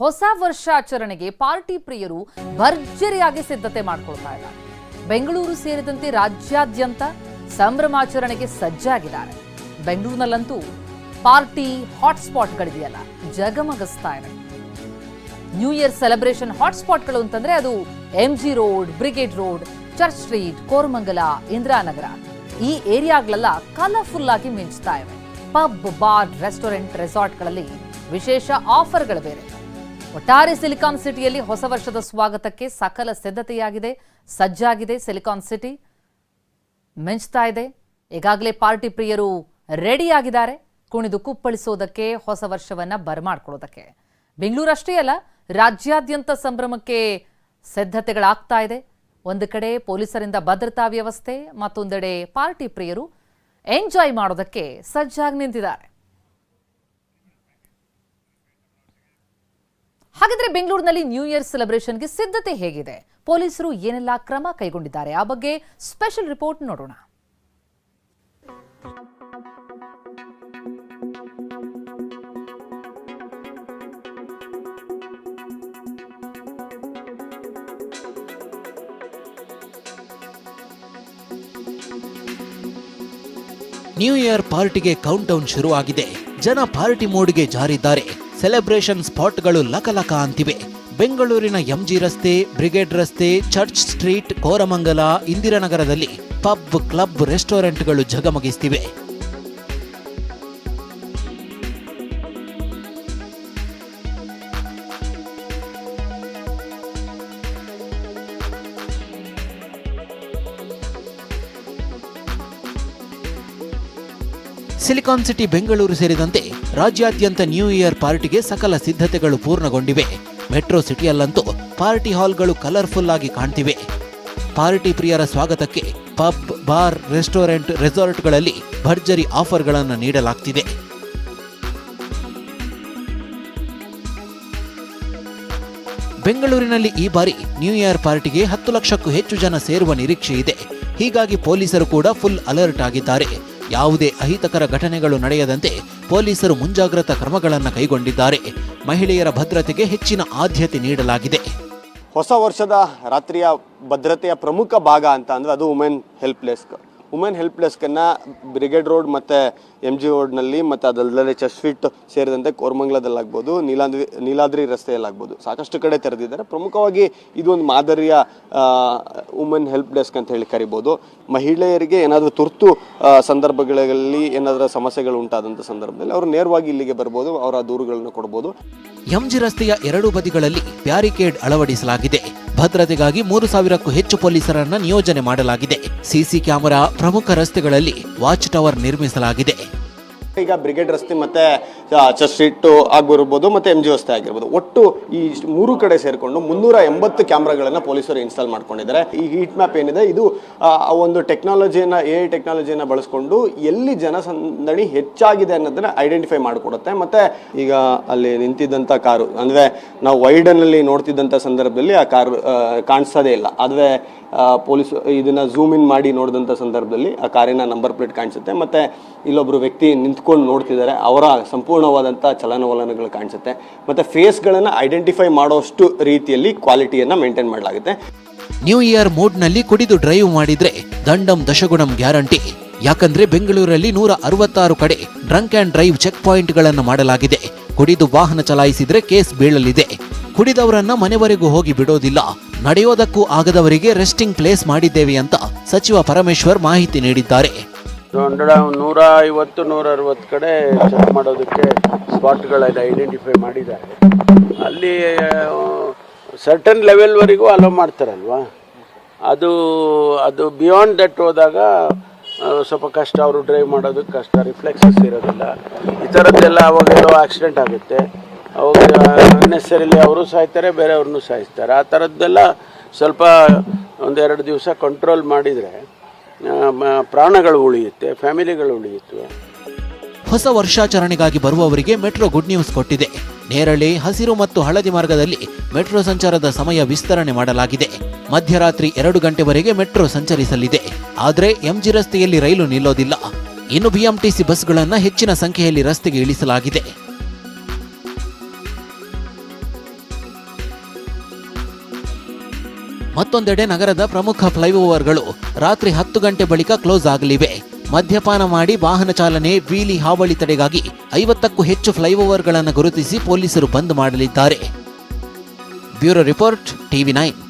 ಹೊಸ ವರ್ಷಾಚರಣೆಗೆ ಪಾರ್ಟಿ ಪ್ರಿಯರು ಭರ್ಜರಿಯಾಗಿ ಸಿದ್ಧತೆ ಮಾಡಿಕೊಳ್ತಾ ಇದ್ದಾರೆ. ಬೆಂಗಳೂರು ಸೇರಿದಂತೆ ರಾಜ್ಯಾದ್ಯಂತ ಸಂಭ್ರಮಾಚರಣೆಗೆ ಸಜ್ಜಾಗಿದ್ದಾರೆ. ಬೆಂಗಳೂರಿನಲ್ಲಂತೂ ಪಾರ್ಟಿ ಹಾಟ್ಸ್ಪಾಟ್ಗಳಿದೆಯಲ್ಲ, ಜಗಮಗಿಸ್ತಾ ಇದೆ. ನ್ಯೂ ಇಯರ್ ಸೆಲೆಬ್ರೇಷನ್ ಹಾಟ್ಸ್ಪಾಟ್ಗಳು ಅಂತಂದ್ರೆ ಅದು M G road Brigade road church street Koramangala Indiranagar ಈ ಏರಿಯಾಗಳೆಲ್ಲ ಕಲರ್ಫುಲ್ ಆಗಿ ಮಿಂಚ್ತಾ ಇವೆ. ಪಬ್ ಬಾರ್ ರೆಸ್ಟೋರೆಂಟ್ ರೆಸಾರ್ಟ್ಗಳಲ್ಲಿ ವಿಶೇಷ ಆಫರ್ಗಳು ಬೇರೆ. ಒಟ್ಟಾರೆ ಸಿಲಿಕಾನ್ ಸಿಟಿಯಲ್ಲಿ ಹೊಸ ವರ್ಷದ ಸ್ವಾಗತಕ್ಕೆ ಸಕಲ ಸಿದ್ಧತೆಯಾಗಿದೆ, ಸಜ್ಜಾಗಿದೆ ಸಿಲಿಕಾನ್ ಸಿಟಿ. ಮೆಂಚ್ತಾ ಇದೆ. ಈಗಾಗಲೇ ಪಾರ್ಟಿ ಪ್ರಿಯರು ರೆಡಿಯಾಗಿದ್ದಾರೆ. ಕುಣಿದು ಕುಪ್ಪಳಿಸೋದಕ್ಕೆ, ಹೊಸ ವರ್ಷವನ್ನ ಬರಮಾಡ್ಕೊಳ್ಳೋದಕ್ಕೆ. ಬೆಂಗಳೂರಷ್ಟೇ ಅಲ್ಲ, ರಾಜ್ಯಾದ್ಯಂತ ಸಂಭ್ರಮಕ್ಕೆ ಸಿದ್ಧತೆಗಳಾಗ್ತಾ ಇದೆ. ಒಂದು ಕಡೆ ಪೊಲೀಸರಿಂದ ಭದ್ರತಾ ವ್ಯವಸ್ಥೆ, ಮತ್ತೊಂದೆಡೆ ಪಾರ್ಟಿ ಪ್ರಿಯರು ಎಂಜಾಯ್ ಮಾಡೋದಕ್ಕೆ ಸಜ್ಜಾಗಿ ನಿಂತಿದ್ದಾರೆ. ಹಾಗಿದ್ರೆ ಬೆಂಗಳೂರಿನಲ್ಲಿ ನ್ಯೂ ಇಯರ್ ಸೆಲೆಬ್ರೇಷನ್ಗೆ ಸಿದ್ಧತೆ ಹೇಗಿದೆ? ಪೊಲೀಸರು ಏನೆಲ್ಲ ಕ್ರಮ ಕೈಗೊಂಡಿದ್ದಾರೆ? ಆ ಬಗ್ಗೆ ಸ್ಪೆಷಲ್ ರಿಪೋರ್ಟ್ ನೋಡೋಣ. ನ್ಯೂ ಇಯರ್ ಪಾರ್ಟಿಗೆ ಕೌಂಟ್ ಡೌನ್ ಶುರುವಾಗಿದೆ. ಜನ ಪಾರ್ಟಿ ಮೋಡ್ಗೆ ಜಾರಿದ್ದಾರೆ. ಸೆಲೆಬ್ರೇಷನ್ ಸ್ಪಾಟ್ಗಳು ಲಕಲಕ ಅಂತಿವೆ. ಬೆಂಗಳೂರಿನ ಎಂಜಿ ರಸ್ತೆ, ಬ್ರಿಗೇಡ್ ರಸ್ತೆ, ಚರ್ಚ್ ಸ್ಟ್ರೀಟ್, ಕೋರಮಂಗಲ, ಇಂದಿರಾನಗರದಲ್ಲಿ ಪಬ್, ಕ್ಲಬ್, ರೆಸ್ಟೋರೆಂಟ್ಗಳು ಝಗಮಗಿಸ್ತಿವೆ. ಸಿಲಿಕಾನ್ ಸಿಟಿ ಬೆಂಗಳೂರು ಸೇರಿದಂತೆ ರಾಜ್ಯಾದ್ಯಂತ ನ್ಯೂ ಇಯರ್ ಪಾರ್ಟಿಗೆ ಸಕಲ ಸಿದ್ಧತೆಗಳು ಪೂರ್ಣಗೊಂಡಿವೆ. ಮೆಟ್ರೋ ಸಿಟಿಯಲ್ಲಂತೂ ಪಾರ್ಟಿ ಹಾಲ್ಗಳು ಕಲರ್ಫುಲ್ ಆಗಿ ಕಾಣ್ತಿವೆ. ಪಾರ್ಟಿ ಪ್ರಿಯರ ಸ್ವಾಗತಕ್ಕೆ ಪಬ್, ಬಾರ್, ರೆಸ್ಟೋರೆಂಟ್, ರೆಸಾರ್ಟ್ಗಳಲ್ಲಿ ಭರ್ಜರಿ ಆಫರ್ಗಳನ್ನು ನೀಡಲಾಗ್ತಿದೆ. ಬೆಂಗಳೂರಿನಲ್ಲಿ ಈ ಬಾರಿ ನ್ಯೂ ಇಯರ್ ಪಾರ್ಟಿಗೆ ಹತ್ತು ಲಕ್ಷಕ್ಕೂ ಹೆಚ್ಚು ಜನ ಸೇರುವ ನಿರೀಕ್ಷೆ ಇದೆ. ಹೀಗಾಗಿ ಪೊಲೀಸರು ಕೂಡ ಫುಲ್ ಅಲರ್ಟ್ ಆಗಿದ್ದಾರೆ. ಯಾವುದೇ ಅಹಿತಕರ ಘಟನೆಗಳು ನಡೆಯದಂತೆ ಪೊಲೀಸರು ಮುಂಜಾಗ್ರತಾ ಕ್ರಮಗಳನ್ನು ಕೈಗೊಂಡಿದ್ದಾರೆ. ಮಹಿಳೆಯರ ಭದ್ರತೆಗೆ ಹೆಚ್ಚಿನ ಆದ್ಯತೆ ನೀಡಲಾಗಿದೆ. ಹೊಸ ವರ್ಷದ ರಾತ್ರಿಯ ಭದ್ರತೆಯ ಪ್ರಮುಖ ಭಾಗ ಅಂತ ಅಂದರೆ ಅದು women help desk women help ಡೆಸ್ಕನ್ನು brigade road ಮತ್ತು ಎಂ ಜಿ ರೋಡ್ನಲ್ಲಿ ಮತ್ತು ಅದಲ್ಲದೆ ಚಸ್ ಫೀಟ್ ಸೇರಿದಂತೆ ಕೋರ್ಮಂಗ್ಲದಲ್ಲಾಗ್ಬೋದು, ನೀಲಾದ್ರಿ ನೀಲಾದ್ರಿ ರಸ್ತೆಯಲ್ಲಾಗ್ಬೋದು. ಸಾಕಷ್ಟು ಕಡೆ ತೆರೆದಿದ್ದಾರೆ. ಪ್ರಮುಖವಾಗಿ ಇದೊಂದು ಮಾದರಿಯ ವುಮೆನ್ ಹೆಲ್ಪ್ ಡೆಸ್ಕ್ ಅಂತ ಹೇಳಿ ಕರಿಬೋದು. ಮಹಿಳೆಯರಿಗೆ ಏನಾದರೂ ತುರ್ತು ಸಂದರ್ಭಗಳಲ್ಲಿ ಏನಾದರೂ ಸಮಸ್ಯೆಗಳು ಉಂಟಾದಂಥ ಸಂದರ್ಭದಲ್ಲಿ ಅವರು ನೇರವಾಗಿ ಇಲ್ಲಿಗೆ ಬರ್ಬೋದು, ಅವರ ದೂರುಗಳನ್ನು ಕೊಡ್ಬೋದು. ಎಂಜಿ ರಸ್ತೆಯ ಎರಡು ಬದಿಗಳಲ್ಲಿ ಬ್ಯಾರಿಕೇಡ್ ಅಳವಡಿಸಲಾಗಿದೆ. ಭದ್ರತೆಗಾಗಿ ಮೂರು ಸಾವಿರಕ್ಕೂ ಹೆಚ್ಚು ಪೊಲೀಸರನ್ನು ನಿಯೋಜನೆ ಮಾಡಲಾಗಿದೆ. ಸಿಸಿ ಕ್ಯಾಮೆರಾ ಪ್ರಮುಖ ರಸ್ತೆಗಳಲ್ಲಿ ವಾಚ್ ಟವರ್ ನಿರ್ಮಿಸಲಾಗಿದೆ. ಈಗ ಬ್ರಿಗೇಡ್ ರಸ್ತೆ ಮತ್ತೆ ಚರ್ಚ್ ಸ್ಟ್ರೀಟ್ ಆಗಿರ್ಬೋದು ಮತ್ತೆ ಎಂ ಜಿ ರಸ್ತೆ ಆಗಿರ್ಬೋದು. ಒಟ್ಟು ಈ ಮೂರು ಕಡೆ ಸೇರಿಕೊಂಡು ಮುನ್ನೂರ ಎಂಬತ್ತು ಕ್ಯಾಮ್ರಾಗಳನ್ನು ಪೊಲೀಸರು ಇನ್ಸ್ಟಾಲ್ ಮಾಡ್ಕೊಂಡಿದ್ದಾರೆ. ಈ ಹೀಟ್ ಮ್ಯಾಪ್ ಏನಿದೆ, ಇದು ಒಂದು ಟೆಕ್ನಾಲಜಿಯನ್ನ ಎ ಐ ಟೆಕ್ನಾಲಜಿಯನ್ನ ಬಳಸ್ಕೊಂಡು ಎಲ್ಲಿ ಜನಸಂದಣಿ ಹೆಚ್ಚಾಗಿದೆ ಅನ್ನೋದನ್ನ ಐಡೆಂಟಿಫೈ ಮಾಡಿಕೊಡುತ್ತೆ. ಮತ್ತೆ ಈಗ ಅಲ್ಲಿ ನಿಂತಿದ್ದಂಥ ಕಾರು, ಅಂದ್ರೆ ನಾವು ವೈಡನಲ್ಲಿ ನೋಡ್ತಿದ್ದಂಥ ಸಂದರ್ಭದಲ್ಲಿ ಆ ಕಾರು ಕಾಣಿಸೋದೇ ಇಲ್ಲ. ಆದರೆ ಪೊಲೀಸ್, ಇದನ್ನ ಝೂಮ್ ಇನ್ ಮಾಡಿ ನೋಡಿದಂಥ ಸಂದರ್ಭದಲ್ಲಿ ಆ ಕಾರಿನ ನಂಬರ್ ಪ್ಲೇಟ್ ಕಾಣಿಸುತ್ತೆ. ಮತ್ತೆ ಇಲ್ಲೊಬ್ರು ವ್ಯಕ್ತಿ ನಿಂತ್ಕೊಂಡು ನೋಡ್ತಿದ್ದಾರೆ ಅವರ ಸಂಪೂರ್ಣವಾದಂಥ ಚಲನವಲನಗಳು ಕಾಣಿಸುತ್ತೆ. ಮತ್ತು ಫೇಸ್ಗಳನ್ನು ಐಡೆಂಟಿಫೈ ಮಾಡೋಷ್ಟು ರೀತಿಯಲ್ಲಿ ಕ್ವಾಲಿಟಿಯನ್ನು ಮೇಂಟೈನ್ ಮಾಡಲಾಗುತ್ತೆ. ನ್ಯೂ ಇಯರ್ ಮೂಡ್ನಲ್ಲಿ ಕುಡಿದು ಡ್ರೈವ್ ಮಾಡಿದ್ರೆ ದಂಡಂ ದಶಗುಣಂ ಗ್ಯಾರಂಟಿ. ಯಾಕಂದ್ರೆ ಬೆಂಗಳೂರಲ್ಲಿ ನೂರ ಅರವತ್ತಾರು ಕಡೆ ಡ್ರಂಕ್ ಆ್ಯಂಡ್ ಡ್ರೈವ್ ಚೆಕ್ ಪಾಯಿಂಟ್ಗಳನ್ನು ಮಾಡಲಾಗಿದೆ. ಕುಡಿದು ವಾಹನ ಚಲಾಯಿಸಿದ್ರೆ ಕೇಸ್ ಬೀಳಲಿದೆ. ಕುಡಿದವರನ್ನ ಮನೆವರೆಗೂ ಹೋಗಿ ಬಿಡೋದಿಲ್ಲ. ನಡೆಯೋದಕ್ಕೂ ಆಗದವರಿಗೆ ರೆಸ್ಟಿಂಗ್ ಪ್ಲೇಸ್ ಮಾಡಿದ್ದೇವೆ ಅಂತ ಸಚಿವ ಪರಮೇಶ್ವರ್ ಮಾಹಿತಿ ನೀಡಿದ್ದಾರೆ. ಒಂದರ ನೂರ ಐವತ್ತು ನೂರ ಅರವತ್ತು ಕಡೆ ಚೆಕ್ ಮಾಡೋದಕ್ಕೆ ಸ್ಪಾಟ್ಗಳನ್ನು ಐಡೆಂಟಿಫೈ ಮಾಡಿದ್ದಾರೆ. ಅಲ್ಲಿ ಸರ್ಟನ್ ಲೆವೆಲ್ವರೆಗೂ ಅಲೋ ಮಾಡ್ತಾರಲ್ವಾ? ಅದು ಅದು ಬಿಯಾಂಡ್ ದಟ್ ಹೋದಾಗ ಸ್ವಲ್ಪ ಕಷ್ಟ, ಅವರು ಡ್ರೈವ್ ಮಾಡೋದಕ್ಕೆ ಕಷ್ಟ ರಿಫ್ಲೆಕ್ಸಸ್ ಇರೋದಿಲ್ಲ. ಈ ಥರದ್ದೆಲ್ಲ ಅವಾಗೆಲ್ಲೋ ಆಕ್ಸಿಡೆಂಟ್ ಆಗುತ್ತೆ. ಅವಾಗ ಅನ್ನೆಸರಿಲಿ ಅವರು ಸಾಯ್ತಾರೆ, ಬೇರೆಯವ್ರನ್ನೂ ಸಾಯಿಸ್ತಾರೆ. ಆ ಥರದ್ದೆಲ್ಲ ಸ್ವಲ್ಪ ಒಂದೆರಡು ದಿವಸ ಕಂಟ್ರೋಲ್ ಮಾಡಿದರೆ ಪ್ರಾಣಗಳು ಉಳಿಯುತ್ತೆ, ಫ್ಯಾಮಿಲಿಗಳು ಉಳಿಯುತ್ತವೆ ಹೊಸ ವರ್ಷಾಚರಣೆಗಾಗಿ ಬರುವವರಿಗೆ ಮೆಟ್ರೋ ಗುಡ್ ನ್ಯೂಸ್ ಕೊಟ್ಟಿದೆ. ನೇರಳೆ, ಹಸಿರು ಮತ್ತು ಹಳದಿ ಮಾರ್ಗದಲ್ಲಿ ಮೆಟ್ರೋ ಸಂಚಾರದ ಸಮಯ ವಿಸ್ತರಣೆ ಮಾಡಲಾಗಿದೆ. ಮಧ್ಯರಾತ್ರಿ ಎರಡು ಗಂಟೆವರೆಗೆ ಮೆಟ್ರೋ ಸಂಚರಿಸಲಿದೆ. ಆದರೆ ಎಂಜಿ ರಸ್ತೆಯಲ್ಲಿ ರೈಲು ನಿಲ್ಲೋದಿಲ್ಲ. ಇನ್ನು ಬಿಎಂಟಿಸಿ ಬಸ್ಗಳನ್ನು ಹೆಚ್ಚಿನ ಸಂಖ್ಯೆಯಲ್ಲಿ ರಸ್ತೆಗೆ ಇಳಿಸಲಾಗಿದೆ. ಮತ್ತೊಂದೆಡೆ ನಗರದ ಪ್ರಮುಖ ಫ್ಲೈಓವರ್ಗಳು ರಾತ್ರಿ ಹತ್ತು ಗಂಟೆ ಬಳಿಕ ಕ್ಲೋಸ್ ಆಗಲಿವೆ. ಮದ್ಯಪಾನ ಮಾಡಿ ವಾಹನ ಚಾಲನೆ, ವೀಲಿ, ಹಾವಳಿ ತಡೆಗಾಗಿ ಐವತ್ತಕ್ಕೂ ಹೆಚ್ಚು ಫ್ಲೈಓವರ್ಗಳನ್ನು ಗುರುತಿಸಿ ಪೊಲೀಸರು ಬಂದ್ ಮಾಡಲಿದ್ದಾರೆ. Bureau report, TV nine.